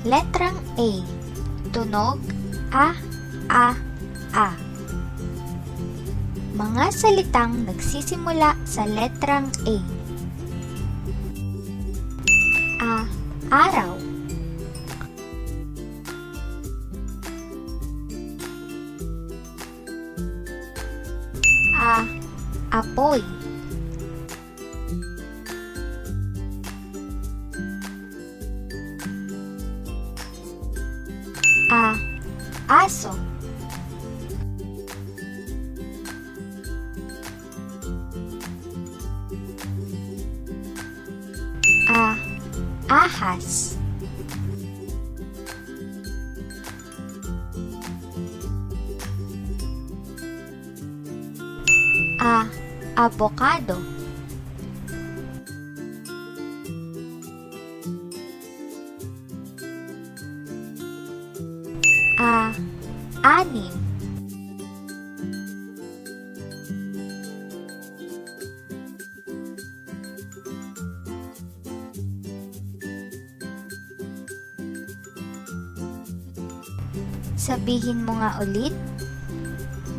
Letrang A. Tunog A, A, A. Mga salitang nagsisimula sa letrang A. A. Araw. A. Apoy. Aso. A. Ahas. A. Avocado. A. Anim. Sabihin mo nga ulit.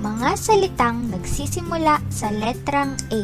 Mga salitang nagsisimula sa letrang A.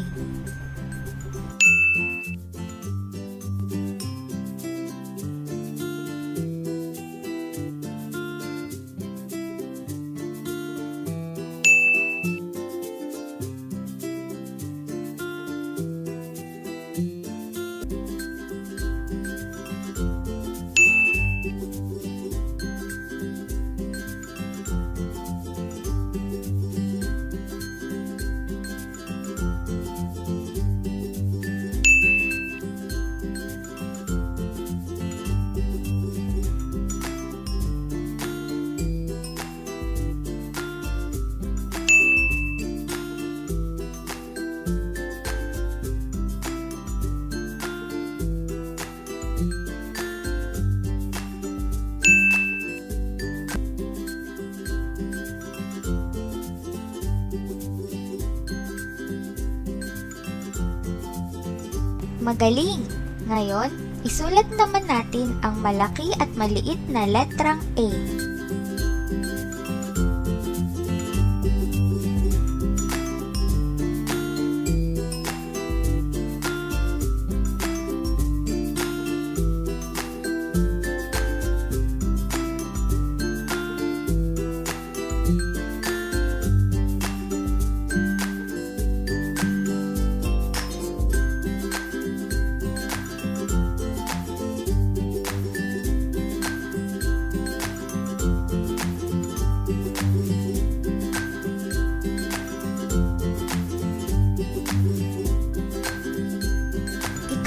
Magaling! Ngayon, isulat naman natin ang malaki at maliit na letrang A.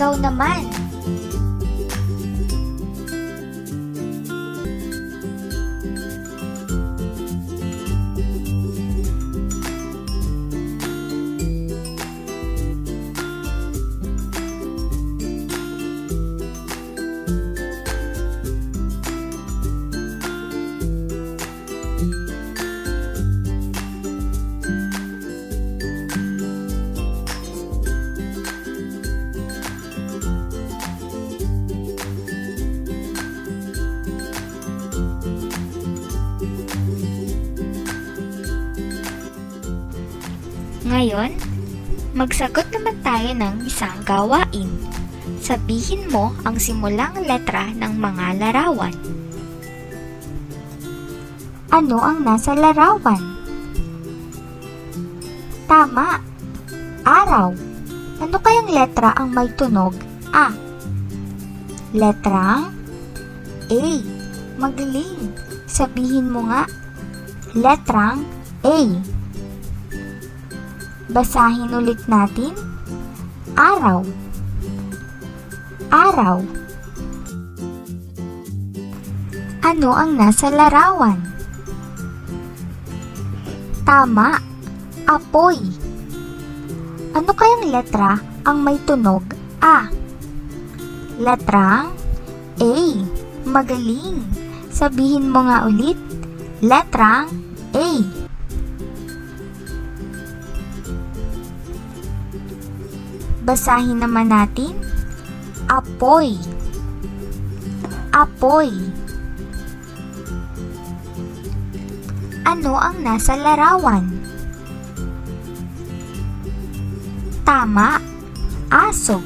Ikaw naman. Ngayon, magsagot naman tayo ng isang gawain. Sabihin mo ang simulang letra ng mga larawan. Ano ang nasa larawan? Tama. Araw. Ano kayang letra ang may tunog A? Letrang A. Magaling. Sabihin mo nga. Letrang A. Basahin ulit natin. Araw. Araw. Ano ang nasa larawan? Tama. Apoy. Ano kayang letra ang may tunog A? Letrang A. Magaling. Sabihin mo nga ulit. Letrang A. basahin naman natin. Apoy. Apoy. Ano ang nasa larawan? Tama. Aso.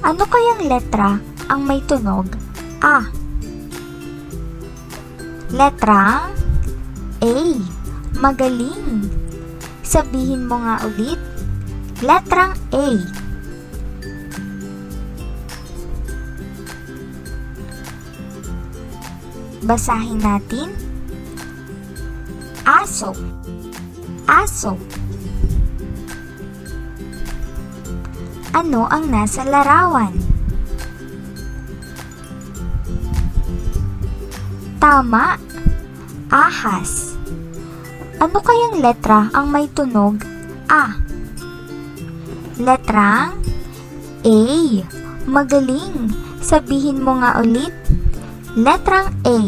Ano kayang letra ang may tunog? A. Letra A. Magaling. Sabihin mo nga ulit. Letrang A. Basahin natin. Aso. Aso. Ano ang nasa larawan? Tama. Ahas. Ano kayang letra ang may tunog A? Letrang A. Magaling. Sabihin mo nga ulit. Letrang A.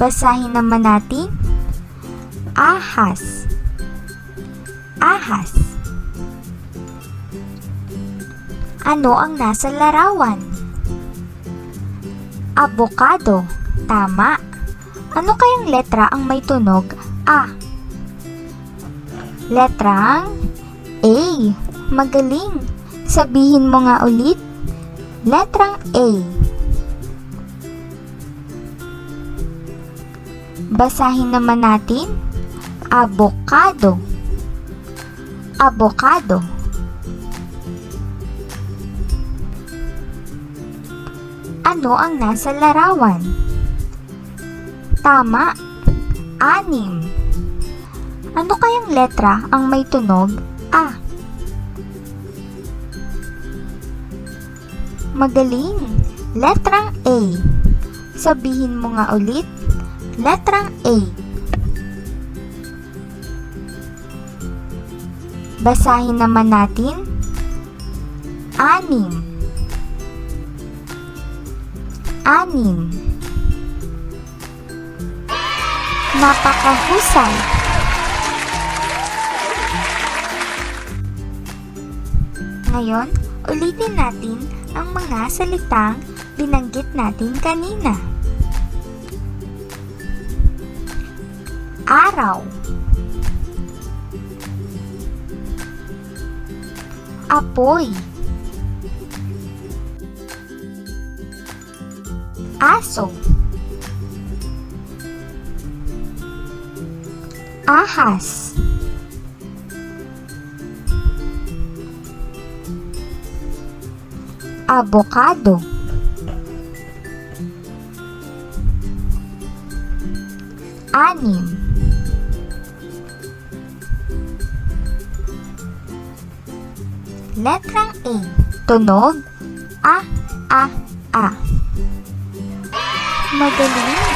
Basahin naman natin. Ahas. Ahas. Ano ang nasa larawan? Abokado. Tama. Ano kayang letra ang may tunog A? Letrang A. Magaling. Sabihin mo nga ulit. Letrang A. Basahin naman natin. Abokado. Abokado. Ano ang nasa larawan? Tama. Anim. Ano kayang letra ang may tunog Magaling. Letrang A. Sabihin mo nga ulit. Letrang A. Basahin naman natin. Anim. Anim. Napakahusay. Ngayon, ulitin natin ang mga salitang binanggit natin kanina. Araw. Apoy. Aso. Ahas Abokado Anim. Letrang A Tunog. A A A. Magaling